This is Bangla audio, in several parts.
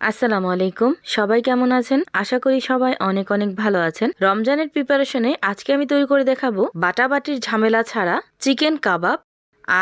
আসসালামু আলাইকুম। সবাই কেমন আছেন? আশা করি সবাই অনেক অনেক ভালো আছেন। রমজানের প্রিপারেশনে আজকে আমি তৈরি করে দেখাবো বাটাবাটির ঝামেলা ছাড়া চিকেন কাবাব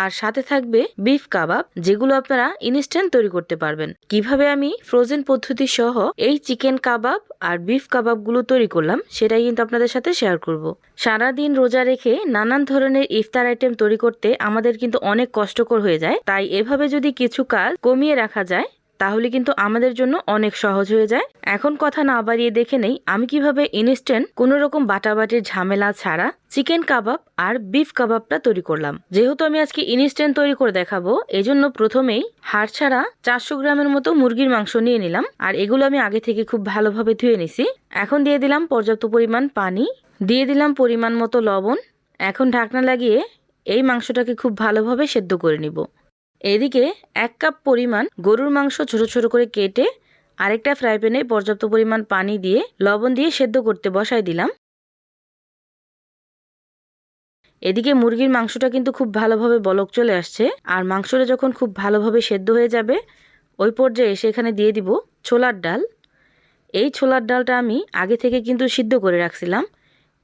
আর সাথে থাকবে বিফ কাবাব, যেগুলো আপনারা ইনস্ট্যান্ট তৈরি করতে পারবেন। কীভাবে আমি ফ্রোজেন পদ্ধতি সহ এই চিকেন কাবাব আর বিফ কাবাবগুলো তৈরি করলাম, সেটাই কিন্তু আপনাদের সাথে শেয়ার করব। সারাদিন রোজা রেখে নানান ধরনের ইফতার আইটেম তৈরি করতে আমাদের কিন্তু অনেক কষ্টকর হয়ে যায়। তাই এভাবে যদি কিছু কাজ কমিয়ে রাখা যায় তাহলে কিন্তু আমাদের জন্য অনেক সহজ হয়ে যায়। এখন কথা না বাড়িয়ে দেখে নেই, আমি কীভাবে ইনস্ট্যান্ট কোনো রকম বাটাবাটির ঝামেলা ছাড়া চিকেন কাবাব আর বিফ কাবাবটা তৈরি করলাম। যেহেতু আমি আজকে ইনস্ট্যান্ট তৈরি করে দেখাবো, এজন্য প্রথমেই হাড় ছাড়া চারশো গ্রামের মতো মুরগির মাংস নিয়ে নিলাম, আর এগুলো আমি আগে থেকে খুব ভালোভাবে ধুয়ে নিছি। এখন দিয়ে দিলাম পর্যাপ্ত পরিমাণ পানি, দিয়ে দিলাম পরিমাণ মতো লবণ। এখন ঢাকনা লাগিয়ে এই মাংসটাকে খুব ভালোভাবে সেদ্ধ করে নিব। এদিকে এক কাপ পরিমাণ গরুর মাংস ছোট ছোট করে কেটে আরেকটা ফ্রাই প্যানে পর্যাপ্ত পরিমাণ পানি দিয়ে লবণ দিয়ে সেদ্ধ করতে বসাই দিলাম। এদিকে মুরগির মাংসটা কিন্তু খুব ভালোভাবে বলক চলে আসছে আর মাংসটা যখন খুব ভালোভাবে সেদ্ধ হয়ে যাবে, ওই পর্যায়ে এসে এখানে দিয়ে দিব ছোলার ডাল। এই ছোলার ডালটা আমি আগে থেকে কিন্তু সিদ্ধ করে রাখছিলাম।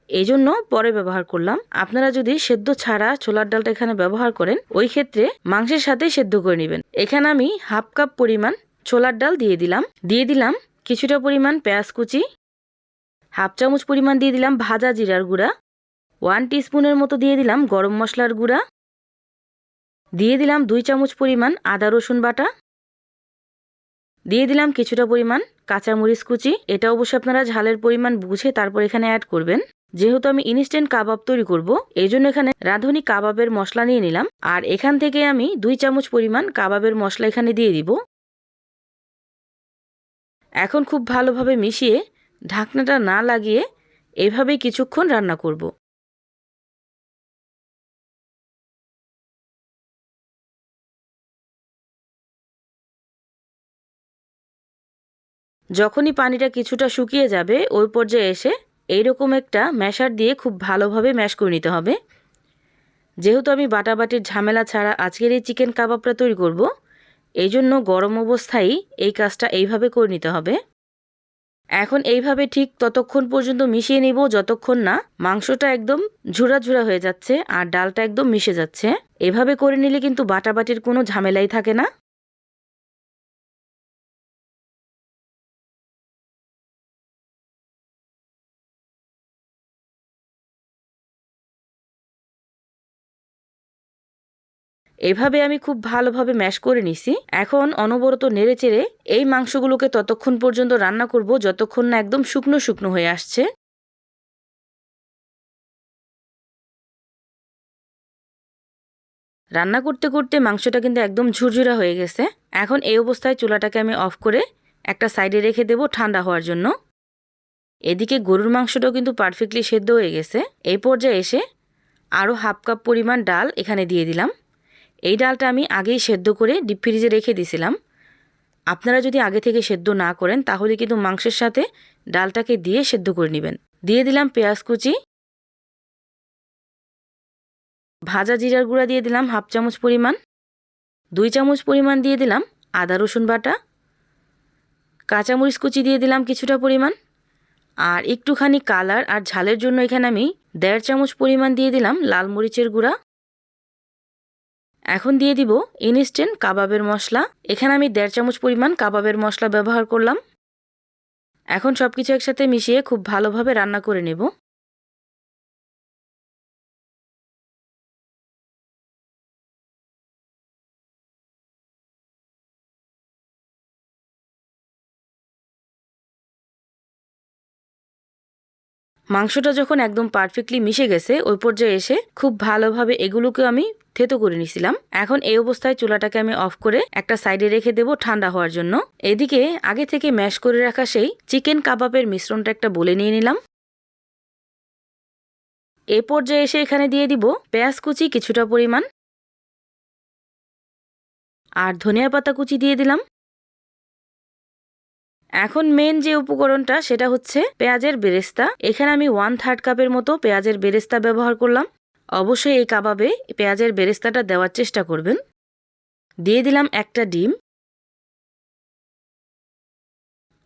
এই জন্য পরে ব্যবহার করলাম। আপনারা যদি সেদ্ধ ছাড়া ছোলার ডালটা এখানে ব্যবহার করেন, ওই ক্ষেত্রে মাংসের সাথে সেদ্ধ করে নেবেন। এখানে আমি হাফ কাপ পরিমাণ ছোলার ডাল দিয়ে দিলাম। দিয়ে দিলাম কিছুটা পরিমাণ পেঁয়াজ কুচি, হাফ চামচ পরিমাণ দিয়ে দিলাম ভাজা জিরার গুঁড়া, ওয়ান টিস্পুনের মতো দিয়ে দিলাম গরম মশলার গুঁড়া, দিয়ে দিলাম দুই চামচ পরিমাণ আদা রসুন বাটা, দিয়ে দিলাম কিছুটা পরিমাণ কাঁচামরিচ কুচি। এটা অবশ্যই আপনারা ঝালের পরিমাণ বুঝে তারপর এখানে অ্যাড করবেন। যেহেতু আমি ইনস্ট্যান্ট কাবাব তৈরি করব, এই জন্য এখানে রাঁধুনি কাবাবের মশলা নিয়ে নিলাম। আর এখান থেকে আমি দুই চামচ পরিমাণ কাবাবের মশলা এখানে দিয়ে দিব। এখন খুব ভালোভাবে মিশিয়ে ঢাকনাটা না লাগিয়ে এভাবেই কিছুক্ষণ রান্না করব। যখনই পানিটা কিছুটা শুকিয়ে যাবে, ওই পর্যায়ে এসে এইরকম একটা ম্যাশার দিয়ে খুব ভালোভাবে ম্যাশ করে নিতে হবে। যেহেতু আমি বাটাবাটির ঝামেলা ছাড়া আজকের এই চিকেন কাবাবটা তৈরি করব এই জন্য গরম অবস্থায় এই কাজটা এইভাবে করে নিতে হবে। এখন এইভাবে ঠিক ততক্ষণ পর্যন্ত মিশিয়ে নিব, যতক্ষণ না মাংসটা একদম ঝুরা হয়ে যাচ্ছে আর ডালটা একদম মিশে যাচ্ছে। এভাবে করে নিলে কিন্তু বাটাবাটির কোনো ঝামেলাই থাকে না। এভাবে আমি খুব ভালোভাবে ম্যাশ করে নিছি। এখন অনবরত নেড়ে চেড়ে এই মাংসগুলোকে ততক্ষণ পর্যন্ত রান্না করব, যতক্ষণ না একদম শুকনো শুকনো হয়ে আসছে। রান্না করতে করতে মাংসটা কিন্তু একদম ঝুরঝুরা হয়ে গেছে। এখন এই অবস্থায় চুলাটাকে আমি অফ করে একটা সাইডে রেখে দেব ঠান্ডা হওয়ার জন্য। এদিকে গরুর মাংসটাও কিন্তু পারফেক্টলি সেদ্ধ হয়ে গেছে। এই পর্যায়ে এসে আরও হাফ কাপ পরিমাণ ডাল এখানে দিয়ে দিলাম। এই ডালটা আমি আগেই সেদ্ধ করে ডিপ ফ্রিজে রেখে দিছিলাম। আপনারা যদি আগে থেকে সেদ্ধ না করেন, তাহলে কিন্তু মাংসের সাথে ডালটাকে দিয়ে সেদ্ধ করে নেবেন। দিয়ে দিলাম পেঁয়াজ কুচি। ভাজা জিরার গুঁড়া দিয়ে দিলাম হাফ চামচ পরিমাণ। দুই চামচ পরিমাণ দিয়ে দিলাম আদা, রসুন বাটা। কাঁচামরিচ কুচি দিয়ে দিলাম কিছুটা পরিমাণ। আর একটুখানি কালার আর ঝালের জন্য এখানে আমি দেড় চামচ পরিমাণ দিয়ে দিলাম লাল মরিচের গুঁড়া। এখন দিয়ে দিব ইনস্ট্যান্ট কাবাবের মশলা। এখানে আমি দেড় চামচ পরিমাণ কাবাবের মশলা ব্যবহার করলাম। এখন সব কিছু একসাথে মিশিয়ে খুব ভালোভাবে রান্না করে নেব। মাংসটা যখন একদম পারফেক্টলি মিশে গেছে, ওই পর্যায়ে এসে খুব ভালোভাবে এগুলোকে আমি থেতো করে নিছিলাম এখন এই অবস্থায় চুলাটাকে আমি অফ করে একটা সাইডে রেখে দেব ঠান্ডা হওয়ার জন্য। এদিকে আগে থেকে ম্যাশ করে রাখা সেই চিকেন কাবাবের মিশ্রণটা একটা বলে নিয়ে নিলাম। এ পর্যায়ে এসে এখানে দিয়ে দিব পেঁয়াজ কুচি কিছুটা পরিমাণ। আর ধনিয়া পাতা কুচি দিয়ে দিলাম। এখন মেন যে উপকরণটা, সেটা হচ্ছে পেঁয়াজের বেরেস্তা। এখানে আমি ওয়ান থার্ড কাপের মতো পেঁয়াজের বেরেস্তা ব্যবহার করলাম। অবশ্যই এই কাবাবে পেঁয়াজের বেরেস্তাটা দেওয়ার চেষ্টা করবেন। দিয়ে দিলাম একটা ডিম।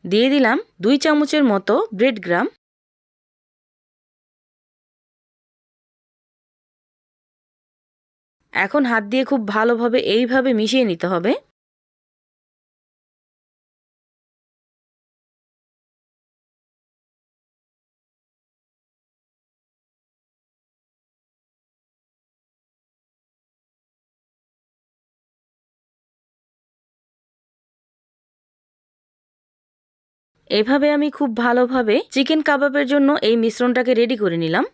দিয়ে দিলাম দুই চামচের মতো ব্রেড গ্রাম এখন হাত দিয়ে খুব ভালোভাবে এইভাবে মিশিয়ে নিতে হবে। এভাবে আমি খুব ভালোভাবে চিকেন কাবাবের জন্য এই মিশ্রণটাকে রেডি করে নিলাম।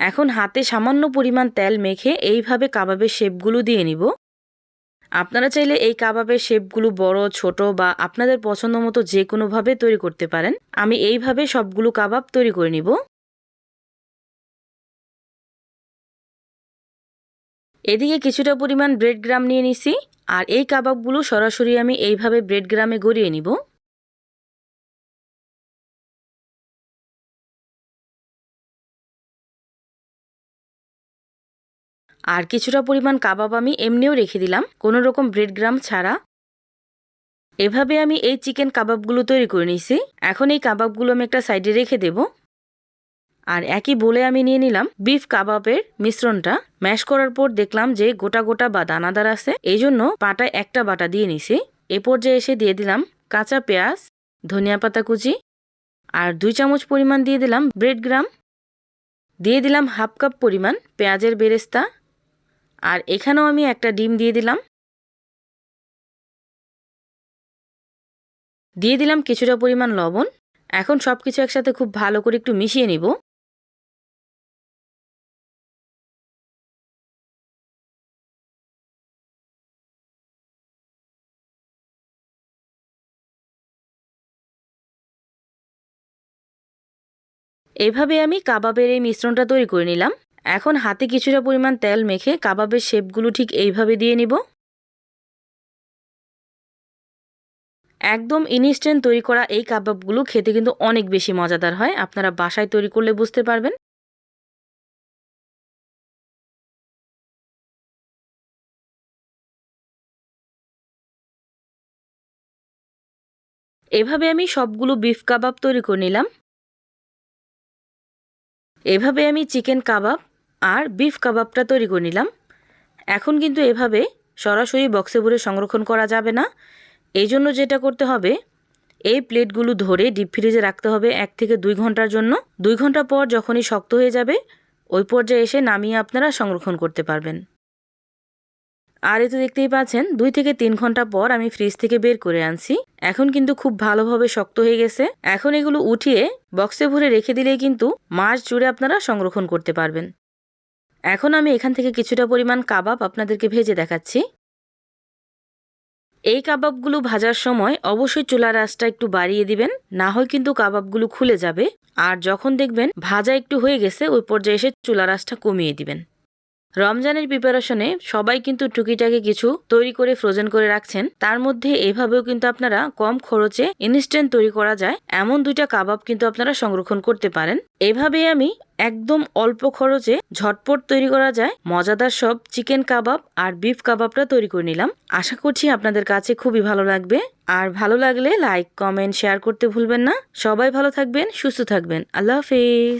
এখন হাতে সামান্য পরিমাণ তেল মেখে এইভাবে কাবাবের শেপগুলো দিয়ে নিব। আপনারা চাইলে এই কাবাবের শেপগুলো বড়, ছোট বা আপনাদের পছন্দ মতো যে কোনোভাবে তৈরি করতে পারেন। আমি এইভাবে সবগুলো কাবাব তৈরি করে নিব। এদিকে কিছুটা পরিমাণ ব্রেড গ্রাম নিয়ে নিছি, আর এই কাবাবগুলো সরাসরি আমি এইভাবে ব্রেড গ্রামে গড়িয়ে নিব। আর কিছুটা পরিমাণ কাবাব আমি এমনিও রেখে দিলাম, কোনো রকম ব্রেড গ্রাম ছাড়া। এভাবে আমি এই চিকেন কাবাবগুলো তৈরি করে নিয়েছি এখন এই কাবাবগুলো আমি একটা সাইডে রেখে দেব। আর একই বলে আমি নিয়ে নিলাম বিফ কাবাবের মিশ্রণটা। ম্যাশ করার পর দেখলাম যে গোটা গোটা বা দানাদার আছে। এই জন্য পাটায় একটা বাটা দিয়ে নিছি। এ পর্যায়ে এসে দিয়ে দিলাম কাঁচা পেঁয়াজ, ধনিয়া পাতা কুচি আর দুই চামচ পরিমাণ দিয়ে দিলাম ব্রেড গ্রাম। দিয়ে দিলাম হাফ কাপ পরিমাণ পেঁয়াজের বেরেস্তা আর এখানেও আমি একটা ডিম দিয়ে দিলাম। দিয়ে দিলাম কিছুটা পরিমাণ লবণ। এখন সব কিছু একসাথে খুব ভালো করে একটু মিশিয়ে নিব। এভাবে আমি কাবাবের এই মিশ্রণটা তৈরি করে নিলাম। এখন হাতে কিছুটা পরিমাণ তেল মেখে কাবাবের শেপগুলো ঠিক এইভাবে দিয়ে নিব। একদম ইনস্ট্যান্ট তৈরি করা এই কাবাবগুলো খেতে কিন্তু অনেক বেশি মজাদার হয়। আপনারা বাসায় তৈরি করলে বুঝতে পারবেন। এভাবে আমি সবগুলো বিফ কাবাব তৈরি করে নিলাম। এভাবে আমি চিকেন কাবাব আর বিফ কাবাবটা তৈরি করে নিলাম। এখন কিন্তু এভাবে সরাসরি বক্সে ভরে সংরক্ষণ করা যাবে না। এই জন্য যেটা করতে হবে, এই প্লেটগুলো ধরে ডিপ ফ্রিজে রাখতে হবে এক থেকে দুই ঘণ্টার জন্য। দুই ঘণ্টা পর যখনই শক্ত হয়ে যাবে, ওই পর্যায়ে এসে নামিয়ে আপনারা সংরক্ষণ করতে পারবেন। আর এতে দেখতেই পাচ্ছেন, দুই থেকে তিন ঘণ্টা পর আমি ফ্রিজ থেকে বের করে আনছি। এখন কিন্তু খুব ভালোভাবে শক্ত হয়ে গেছে। এখন এগুলো উঠিয়ে বক্সে ভরে রেখে দিলেই কিন্তু মাস জুড়ে আপনারা সংরক্ষণ করতে পারবেন। এখন আমি এখান থেকে কিছুটা পরিমাণ কাবাব আপনাদেরকে ভেজে দেখাচ্ছি। এই কাবাবগুলো ভাজার সময় অবশ্যই চুলার আঁচটা একটু বাড়িয়ে দিবেন, না হয় কিন্তু কাবাবগুলো খুলে যাবে। আর যখন দেখবেন ভাজা একটু হয়ে গেছে, ওই পর্যায়ে এসে চুলার আঁচটা কমিয়ে দিবেন। রমজানের প্রিপারেশনে সবাই কিন্তু টুকিটাকে কিছু তৈরি করে ফ্রোজেন করে রাখছেন। তার মধ্যে এভাবেও কিন্তু আপনারা কম খরচে ইনস্ট্যান্ট তৈরি করা যায়। এমন দুইটা কাবাব কিন্তু আপনারা সংরক্ষণ করতে পারেন। এভাবেই আমি একদম অল্প খরচে ঝটপট তৈরি করা যায়। মজাদার সব চিকেন কাবাব আর বিফ কাবাবটা তৈরি করে নিলাম। আশা করছি আপনাদের কাছে খুবই ভালো লাগবে। আর ভালো লাগলে লাইক কমেন্ট শেয়ার করতে ভুলবেন না। সবাই ভালো থাকবেন, সুস্থ থাকবেন। আল্লাহ হাফেজ।